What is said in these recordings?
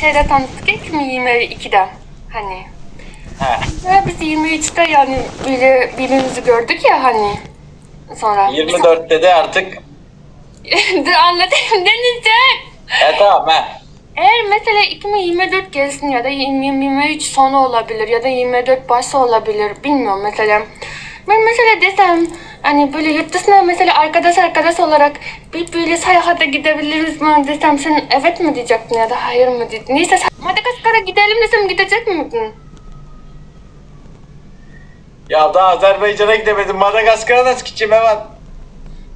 şeyde tanıştık 2022'de. Hani. He. Ve biz 23'te yani böyle birbirimizi gördük ya hani. Sonra. 24'te de artık. Dur anlatayım deneyeceğim. E tamam he. Eğer mesela 2024 gelsin ya da 2023 sonu olabilir ya da 24 başı olabilir bilmiyorum mesela. Ben mesela desem hani böyle yurt dışına mesela arkadaş arkadaş olarak bir böyle seyahate gidebiliriz mi desem sen evet mi diyecektin ya da hayır mı diyecektin. Neyse Madagaskar'a gidelim desem gidecek miydin? Ya daha Azerbaycan'a gidemedim. Madagaskar'a nasıl gideceğim hemen?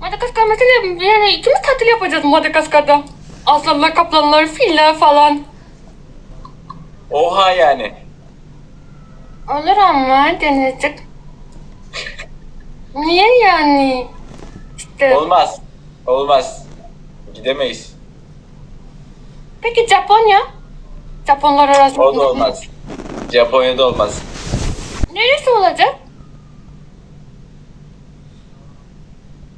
Madagaskar mesela yani ikimiz tatil yapacağız Madagaskar'da. Aslanlar, kaplanlar, filler falan. Oha yani. Olur ama deneyecek. Niye yani? İşte. Olmaz. Olmaz. Gidemeyiz. Peki Japonya? Japonlar arasında. O da olmaz. Japonya'da olmaz. Neresi olacak?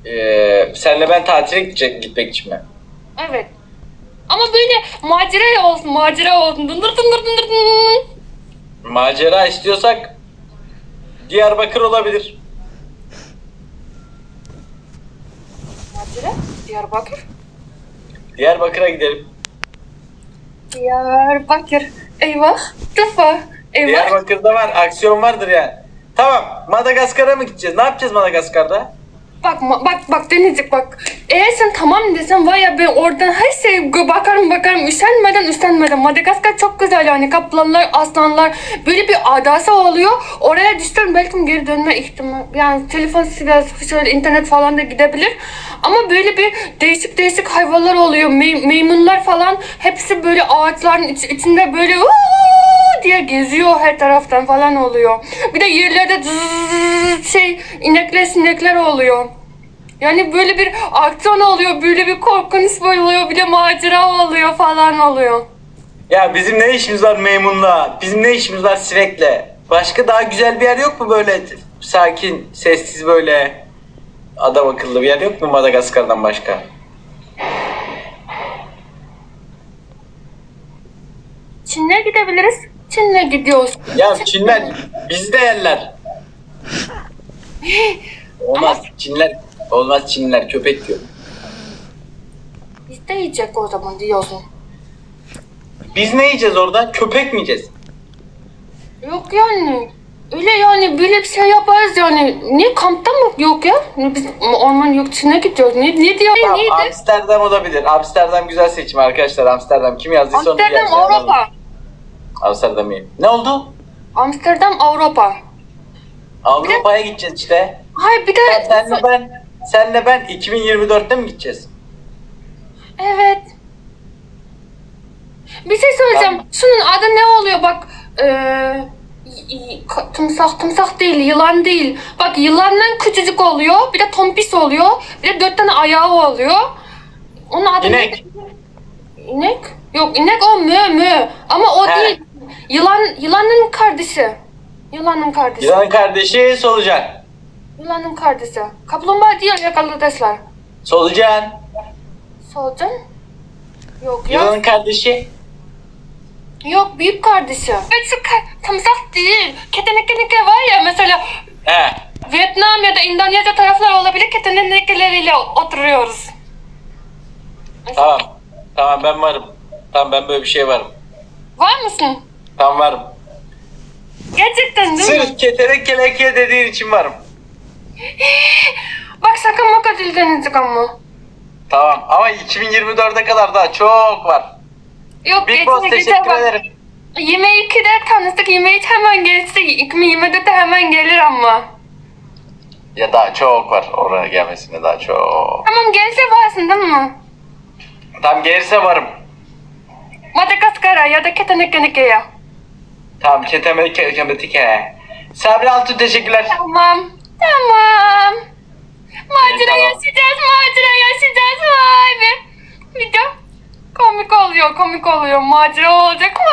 Ee, senle ben tatile gidecek, gitmek için mi? Evet. Ama böyle macera olsun, macera olsun. Dındır dındır dındır dındır. Macera istiyorsak Diyarbakır olabilir. Macera? Diyarbakır. Diyarbakır'a gidelim. Diyarbakır. Eyvah. Tıfa. Eyvah. Diyarbakır'da var, aksiyon vardır yani. Tamam, Madagaskar'a mı gideceğiz? Ne yapacağız Madagaskar'da? Bak ma- bak bak deneyecek bak. Eğer sen tamam desen var ya ben oradan her şeye gö- bakarım bakarım üşenmeden üşenmeden. Madagaskar çok güzel yani kaplanlar, aslanlar böyle bir adası oluyor. Oraya düşsen belki geri dönme ihtimali yani telefon biraz şöyle internet falan da gidebilir. Ama böyle bir değişik değişik hayvanlar oluyor. Mey- maymunlar falan hepsi böyle ağaçların iç- içinde böyle "Uuu!" Diye geziyor her taraftan falan oluyor. Bir de yerlerde şey inekler sinekler oluyor. Yani böyle bir aksiyon oluyor, böyle bir korkunç oluyor, bir de macera oluyor falan oluyor. Ya bizim ne işimiz var maymunla? Bizim ne işimiz var sinekle? Başka daha güzel bir yer yok mu böyle sakin, sessiz böyle adam akıllı bir yer yok mu Madagaskar'dan başka? Çin'e gidebiliriz. Çin'e gidiyoruz. Ya Çinler bizi de yerler. Olmaz Çinler. Olmaz Çinler köpek diyor. Biz de yiyecek o zaman diyorsun. Biz ne yiyeceğiz orada? Köpek mi yiyeceğiz? Yok yani. Öyle yani böyle bir şey yaparız yani. Niye kampta mı yok ya? Biz orman yok Çin'e gidiyoruz. Ne, ne diyor? Tamam, Neydi? Amsterdam olabilir. Amsterdam güzel seçim arkadaşlar. Amsterdam kim yazdıysa onu Amsterdam yazdı. Avrupa. Amsterdam iyi. Ne oldu? Amsterdam Avrupa. Avrupa'ya gideceğiz işte. Hayır bir de... Sen, senle ben senle ben 2024'te mi gideceğiz? Evet. Bir şey söyleyeceğim. Tamam. Şunun adı ne oluyor bak. Eee y- y- ka- değil yılan değil. Bak yılandan küçücük oluyor. Bir de tompis oluyor. Bir de dört tane ayağı oluyor. Onun adı İnek. ne? İnek? Yok inek o mü mü. Ama o He. değil. Yılan yılanın kardeşi. Yılanın kardeşi. Yılanın kardeşi solucan. Yılanın kardeşi. Kaplumbağa değil arkadaşlar. Solucan. Solucan? Yok ya. Yılanın kardeşi. Yok büyük kardeşi. Evet şu ka- timsah değil. Keteneklenike var ya mesela He. Vietnam ya da Endonezya tarafları olabilir ketenekleriyle oturuyoruz. Mesela, Tamam. Tamam ben varım. Tamam ben böyle bir şey varım. Var mısın? Tamam varım. Gerçekten değil mi? Sırf keterek keleke dediğin için varım. Bak sakın maka dil deneyecek ama. Tamam ama 2024'e kadar daha çok var. Yok Big Boss geçene teşekkür bak. ederim. 22'de tanıştık 23 hemen geçti. 2024'de hemen gelir ama. Ya daha çok var oraya gelmesine daha çok. Tamam gelse varsın değil mi? Tam gelirse varım. Madagaskar'a ya da Keteneklenike'ye. Tamam keteme keteme Sabri Altun teşekkürler. Tamam. Tamam. Macera Tamam. yaşayacağız, macera yaşayacağız. Vay be. Bir de komik oluyor, komik oluyor. Macera olacak mı?